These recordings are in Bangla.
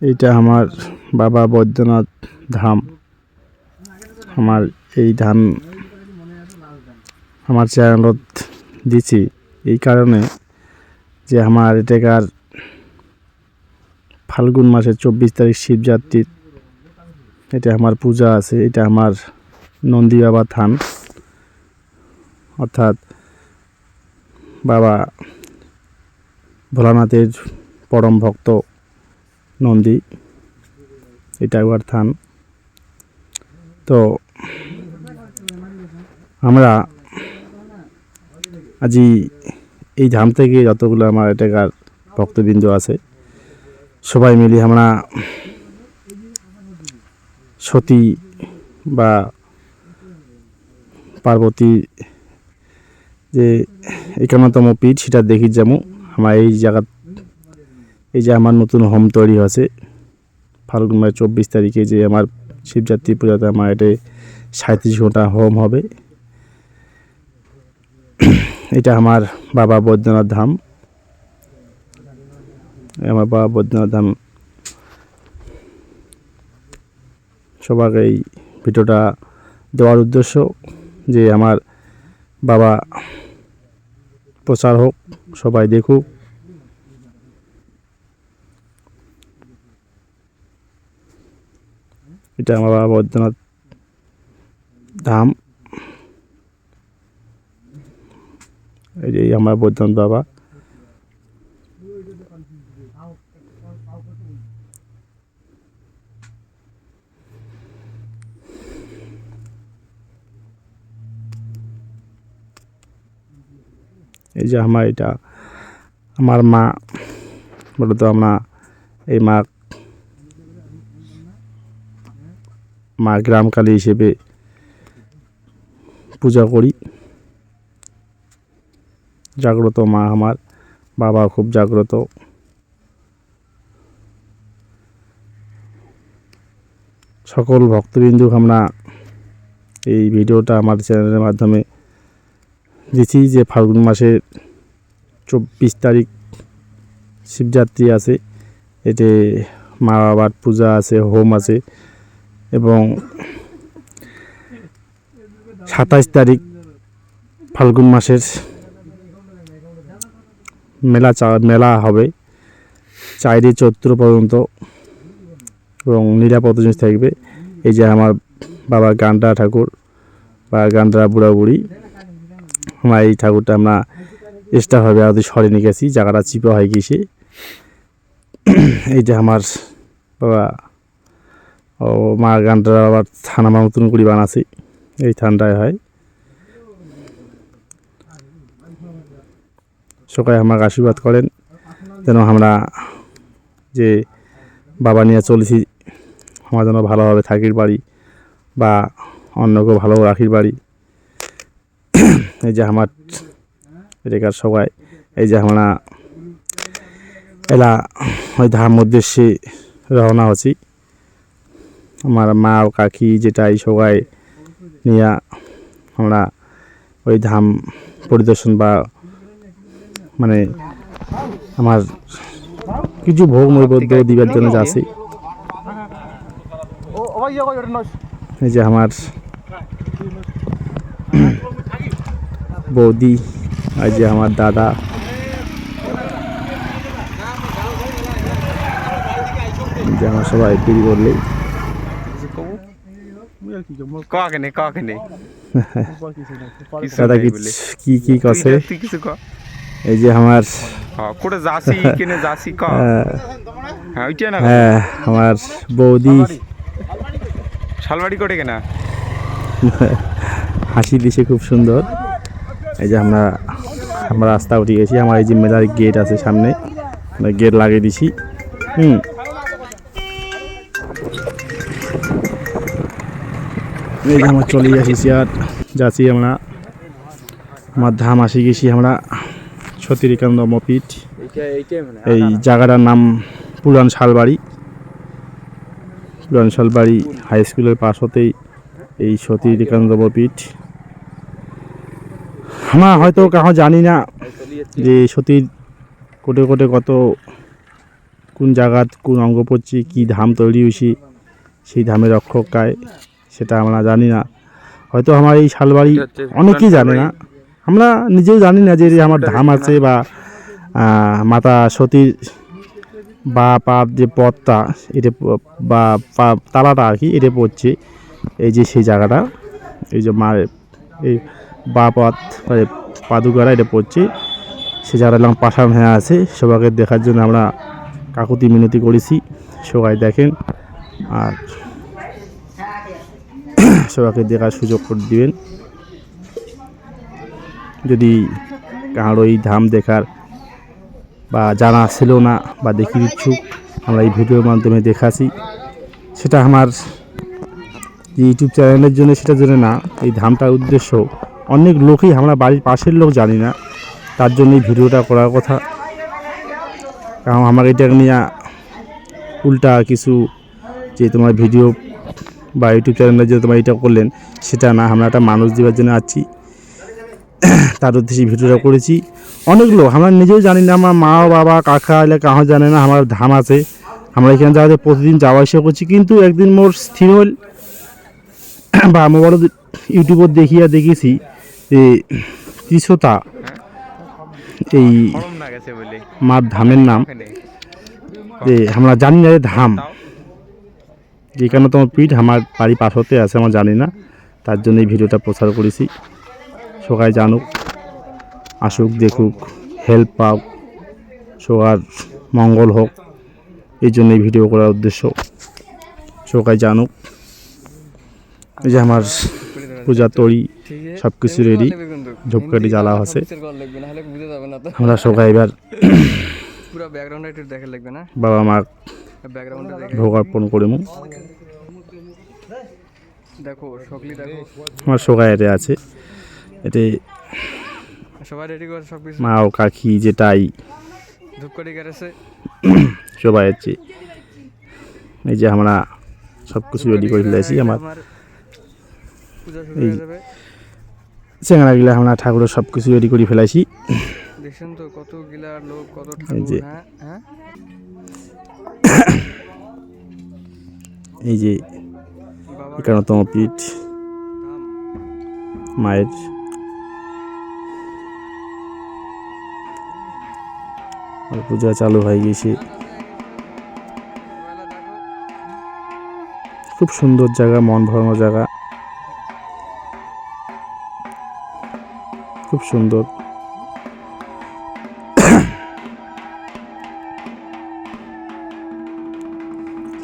এইটা আমার বাবা বৈদ্যনাথ ধাম। আমার এই ধান আমার চ্যানেলত দিছি। এই কারণে যে আমার এটাকার ফাল্গুন মাসের চব্বিশ তারিখ শিবযাত্রী, এটা আমার পূজা আছে, এটা আমার নন্দী বাবা থান। অর্থাৎ বাবা ভোলানাথের পরম ভক্ত। নন্দী, এটা একবার থান। তো আমরা আজি এই ধাম থেকে যতগুলো আমার এটাকার ভক্তবৃন্দ আছে, সবাই মিলে আমরা সতী বা পার্বতী যে একান্নতম পীঠ, সেটা দেখি যেমন আমার এই জায়গা এই যে আমার নতুন হোম তৈরি হয়েছে। ফাল্গুন মাসের চব্বিশ তারিখে যে আমার শিবযাত্রী পূজাতে আমার এটা সাঁত্রিশ ঘণ্টা হোম হবে। এটা আমার বাবা বৈদ্যনাথ ধাম। আমার বাবা বৈদ্যনাথ ধাম। সবাইকে এই ভিডিওটা দেওয়ার উদ্দেশ্য যে আমার বাবা প্রচার হোক, সবাই দেখুক। এটা আমার বাবা বৈদ্যনাথ ধাম। এই যে আমার বৈদ্যনাথ বাবা। এই যে আমার এটা, আমার মা মূলত আমরা এই মা মা গ্রামকালী হিসেবে পূজা করি। জাগ্রত মা আমার, বাবা খুব জাগ্রত। সকল ভক্তবিন্দু আমরা এই ভিডিওটা আমার চ্যানেলের মাধ্যমে দিচ্ছি যে ফাল্গুন মাসের চব্বিশ তারিখ শিবযাত্রী আছে, এতে মা বাবার পূজা আছে, হোম আছে। এবং সাতাইশ তারিখ ফাল্গুন মাসের মেলা চা, মেলা হবে। চাইরে চৈত্র পর্যন্ত এবং নিরাপদ জিনিস থাকবে। এই যে আমার বাবা গান্ডা ঠাকুর বা গান্ডা বুড়া বুড়ি আমরা এই ঠাকুরটা আমরা এক্সট্রাভাবে আদি সরে নিয়ে গেছি। জায়গাটা চিপা হয়ে গেছে এই যে আমার বাবা ও মা গানটা আবার থান নতুন করে বানাছি। এই থানটায় হয়। সবাই আমাকে আশীর্বাদ করেন, যেন আমরা যে বাবা নিয়ে চলেছি, আমার যেন ভালোভাবে থাকির বাড়ি বা অন্যকেও ভালো রাখির বাড়ি এই যে আমার এটাকার সবাই, এই যে আমরা এলা ওই ধাম উদ্দেশ্যে রওনা হচ্ছি। আমার মা ও কাকি যেটাই সবাই নিয়ে আমরা ওই ধাম পরিদর্শন বা মানে আমার কিছু ভোগ নৈবেদ্য দিবার জন্য যাচ্ছি এই যে আমার বৌদি এই যে আমার দাদা। যে আমার সবাই তৈরি করলে কাকে কাকে নেই দাদা কি কি কিছু এই যে আমার হ্যাঁ। হ্যাঁ হ্যাঁ আমার বৌদি। শালবাড়ি কোটে কেনা? হাসি দিছে খুব সুন্দর। এই যে আমরা আমরা রাস্তা উঠে গেছি আমার এই যে মেলার গেট আছে সামনে গেট লাগিয়ে দিছি। হুম। এই আমরা চলে আসিছি আর যাচ্ছি আমরা আমার ধাম আসি গেছি আমরা সতীরিকান্ত মপীঠ। এই জায়গাটার নাম পুরান শালবাড়ি। পুরান শালবাড়ি হাই স্কুলের পাশ হতেই এই সতী বিকানন্দ পীঠ আমরা হয়তো কাহো জানি না যে সতীর কোটে কোটে কত, কোন জায়গাত কোন অঙ্গ পড়ছে কী ধাম তৈরি হয়েছে, সেই ধামের রক্ষক কায়। সেটা আমরা জানি না। হয়তো আমার এই শালবাড়ি অনেকেই জানে না। আমরা নিজেও জানি না যে আমার ধাম আছে বা মাতা সতীর বা পাপ যে পথটা এটা বা পা- তালাটা আর কি এটা পড়ছে। এই যে সেই জায়গাটা এই যে মার এই বা পথ মানে পাদুকারা এটা পড়ছে। সে জায়গাটা এলাম পাশান হয়ে আছে। সবাইকে দেখার জন্য আমরা কাকুতি মিনতি করেছি। সবাই দেখেন। আর সবাইকে দেখার সুযোগ করে দিবেন। যদি কারও এই ধাম দেখার বা জানা ছিল না বা দেখি ইচ্ছুক, আমরা এই ভিডিওর মাধ্যমে দেখাছি সেটা আমার ইউটিউব চ্যানেলের জন্য সেটার জন্য না, এই ধামটার উদ্দেশ্য অনেক লোকই, আমরা বাড়ির পাশের লোক জানি না, তার জন্য এই ভিডিওটা করার কথা। কারণ আমার এটা নিয়ে উল্টা কিছু যে তোমার ভিডিও বা ইউটিউব চ্যানেলে যে তোমার এটা করলেন সেটা না আমরা একটা মানুষ দেওয়ার জন্য আছি তার উদ্দেশ্যে ভিডিওটা করেছি অনেক লোক আমরা নিজেও জানি না আমার মা বাবা কাকা এলে কাহো জানে না আমার ধাম আছে আমরা এখানে যাওয়াতে প্রতিদিন যাওয়া আসা করছি কিন্তু একদিন মোর স্থির হল বা বড় ইউটিউবত দেখিয়া দেখেছি যে ত্রিশতা এই মার ধামের নাম যে আমরা জানি না যে ধাম তাও যেখানে তোমার পিঠ আমার বাড়ি পাশতে আছে আমার জানি না। তার জন্য এই ভিডিওটা প্রচার করেছি। সবাই জানুক আসুক দেখুক হেল্প পাক সবার মঙ্গল হোক। এই জন্য এই ভিডিও করার উদ্দেশ্য। সবাই জানুক। এই যে আমার পূজা তরি সব কিছু রেডি ধূপকাঠি জ্বালা আছে। আমরা সবাই এবার বাবা মা ভোগ অর্পণ করে মু দেখো সকলি দেখো। আমার সবাই এতে আছে। এতে সবাই রেডি করে সব কিছু? মা ও কাকি যেটাই ধূপকাঠি সবাই আছে এই যে আমরা সব কিছু রেডি করে ফেলেছি আমার। এই- হয়ে আমরা ঠাকুরের সব কিছু রেডি করে ফেলাইছি দেখছেন তো কত গিলার লোক কত ঠাকুর হ্যাঁ হ্যাঁ। এই যে একান্নতম পিঠ, মায়ের। পূজা চালু হয়ে গেছে। খুব সুন্দর জায়গা, মন ভরানো জায়গা। খুব সুন্দর।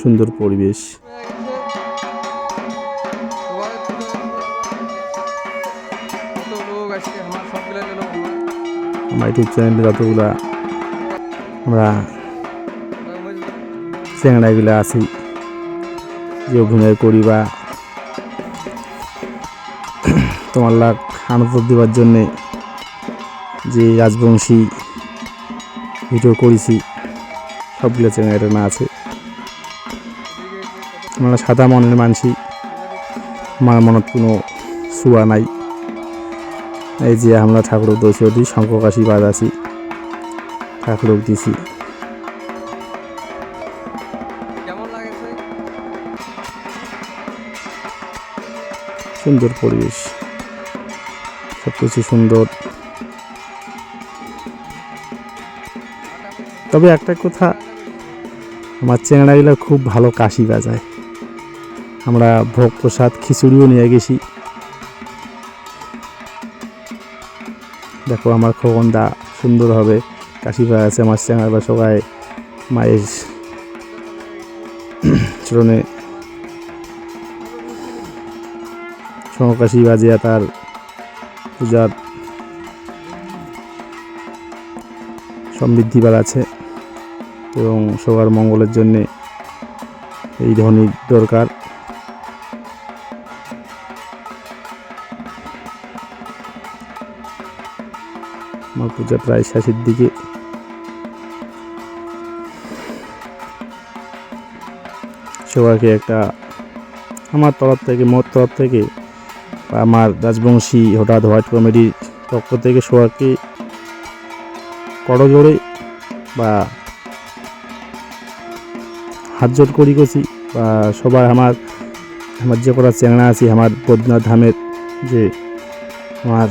সুন্দর পরিবেশ। আমার ইউটিউব চ্যানেলে যতগুলা আমরা চ্যাংড়াগুলো আছি যে অভিনয় করি বা তোমার লাখ আনন্দ দেওয়ার জন্যে যে রাজবংশী ভিডিও করেছি, সবগুলো চ্যানেলে না আছে। আমরা সাদা মনের মানসি। আমার মনত কোনো শুয়া নাই। এই যে আমরা ঠাকুর দোষী দিই শঙ্ককাশী বাদ আছি ঠাকুর দিছি সুন্দর পরিবেশ। সব কিছু সুন্দর। তবে একটা কথা আমার চেংড়াগুলো খুব ভালো কাশি বাজায়। আমরা ভোগ প্রসাদ খিচুড়িও নিয়ে গেছি। দেখো আমার খোকনদা সুন্দর হবে। কাশি আছে আমার চেংড়া বা সবাই মায়ের চরণে সমকাশি বাজিয়া তার পূজার সমৃদ্ধি বাড়াচ্ছে এবং সবার মঙ্গলের জন্যে এই ধ্বনির দরকার। পূজা প্রায় শেষের দিকে। সবাইকে একটা, আমার তরফ থেকে মোট তরফ থেকে আমার রাজবংশী হঠাৎ হোয়াইট কমেডির পক্ষ থেকে সবাইকে করজোড়ে বা হাত জোট করি করছি বা সবার আমার আমার যে কটা চ্যাংড়া আছি, আমার বদ্রনাথ ধামের যে আমার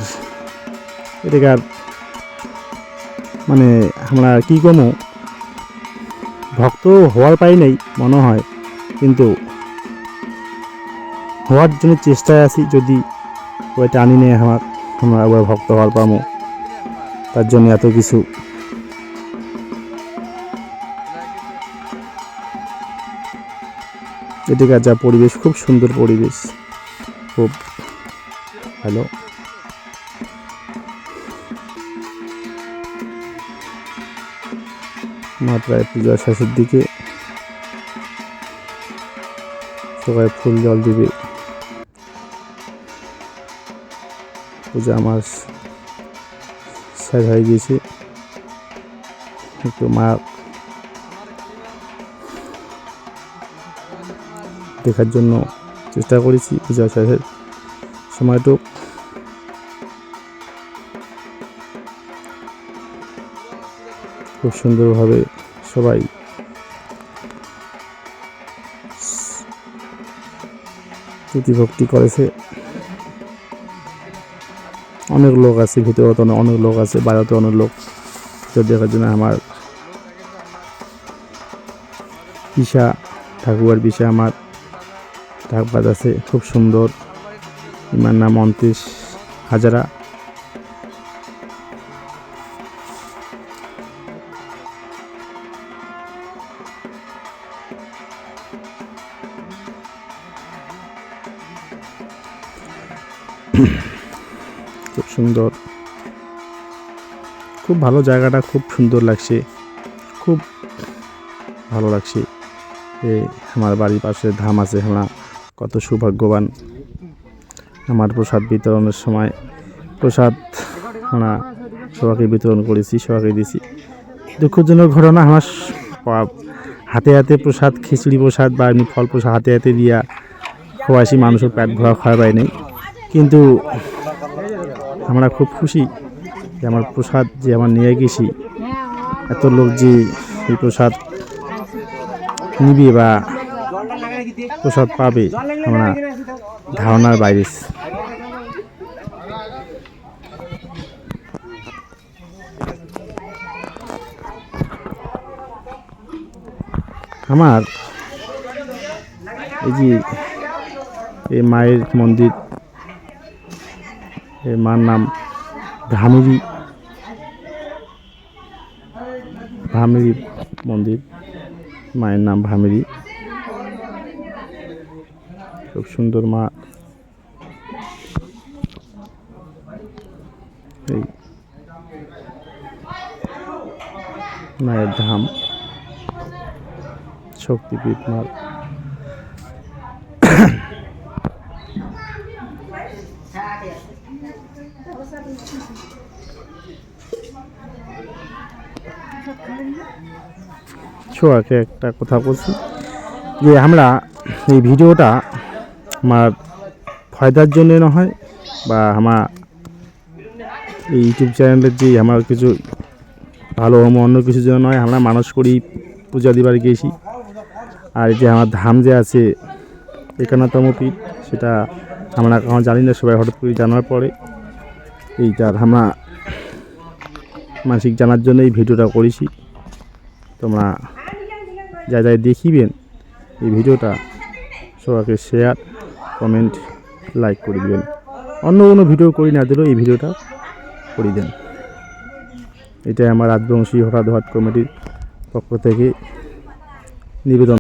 এটাকার মানে আমরা কি কমো? ভক্ত হওয়ার পাই নাই, মনে হয়। কিন্তু হওয়ার জন্য চেষ্টায় আছি যদি ওই টানি নেই আমার, আমরা আবার ভক্ত হওয়ার পামো। তার জন্য এত কিছু। এদিকে যা পরিবেশ, খুব সুন্দর পরিবেশ। খুব ভালো। মাত্রায় পূজা শেষের দিকে সবাই ফুল জল দিবে। পূজা আমার শেষ হয়ে গিয়েছে একটু মা দেখার জন্য চেষ্টা করেছি। পূজা শেষের সময়টুক। খুব সুন্দরভাবে সবাই প্রতিভক্তি করেছে। অনেক লোক আছে, ভিতরে অনেক লোক আছে, বাইরেতে অনেক লোক। দেখার জন্য আমার পিসা ঠাকুয়ার পিসা আমার ঢাকবাজ আছে, খুব সুন্দর। ইমার নাম অন্ত্রিশ হাজারা। সুন্দর। খুব ভালো জায়গাটা, খুব সুন্দর লাগছে। খুব ভালো লাগছে। এই আমার বাড়ির পাশে ধাম আছে আমরা কত সৌভাগ্যবান। আমার প্রসাদ বিতরণের সময় প্রসাদ আমরা সবাইকে বিতরণ করেছি সবাইকে দিয়েছি। দুঃখজনক ঘটনা, আমার হাতে হাতে প্রসাদ, খিচুড়ি প্রসাদ বা এমনি ফল প্রসাদ হাতে হাতে দিয়া খোয়াইছি মানুষের পেট ভরা খাওয়া পাই নাই। কিন্তু আমরা খুব খুশি যে আমার প্রসাদ যে আমার নিয়ে গেছি। এত লোক যে এই প্রসাদ নিবে বা প্রসাদ পাবে, আমরা ধারণার বাইরে আমার এই যে এই মায়ের মন্দির এই মার নাম ধামেরি ভামেরি মন্দির, মায়ের নাম ভামেরি খুব সুন্দর মা। এই মায়ের ধাম, শক্তিপীঠ মার। ছোয়াকে একটা কথা বলছি যে আমরা এই ভিডিওটা আমার ফায়দার জন্য না হয় বা আমার এই ইউটিউব চ্যানেলের যে আমার কিছু ভালো হম অন্য কিছু জন্য নয়, আমরা মানুষ করি, পূজা দিবার গিয়েছি আর যে আমার ধাম যে আছে, একান্নতম পীঠ, সেটা আমরা জানি না, সবাই হঠাৎ করে জানার পরে। এইটার আমরা মানসিক জানার জন্য এই ভিডিওটা করেছি। তোমরা যা যা দেখিবেন, এই ভিডিওটা সবাইকে শেয়ার কমেন্ট লাইক করে দিবেন। অন্য কোনো ভিডিও করি না, দিলেও এই ভিডিওটা করে দেন। এটাই আমার রাজবংশী হঠাৎ হঠাৎ কমিটির পক্ষ থেকে নিবেদন।